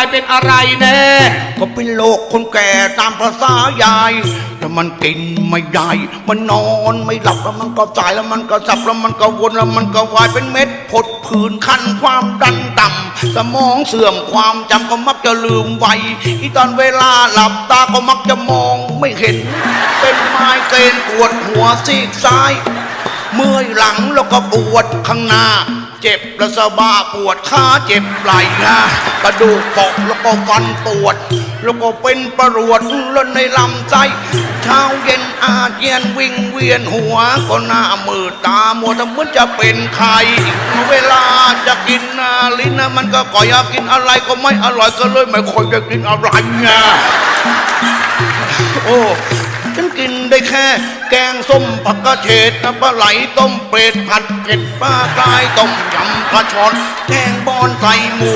ายเป็นอะไรแน่ก็เป็นโรคคนแก่ตามภาษายายแล้วมันกินไม่ได้มันนอนไม่หลับแล้วมันก็สายแล้วมันก็สับแล้วมันก็วนแล้วมันก็วายเป็นเม็ดผดผื่นคันความดันต่ำสมองเสื่อมความจำก็มักจะลืมไวอีตอนเวลาหลับตาก็มักจะมองไม่เห็น เป็นไม้เกรนปวดหัวซีกซ้าย เมื่อยหลังแล้วก็ปวดข้างหน้า เจ็บแล้วสะบ้าปวดขาเจ็บไหล่นะกระดูกเปอกแล้วก็ฟันปวด แล้วก็เป็นประรวดแล้วในลำไส้เช้าเย็นอาเจียนวิ่งเวียนหัว ก็หน้ามืดตามัวแต่เหมือนจะเป็นไข้เวลาจะกินนาลิ้นนะมันก็ก่อยากกินอะไรก็ไม่อร่อยก็เลยไม่ค่อยจะกินอะไรไงโอ้ ฉันกินได้แค่ แกงส้มผักกระเฉดนะปลาไหลต้มเป็ดผัดเผ็ดปลากรายต้มยำปลาช่อนแกงบอนใส่หมู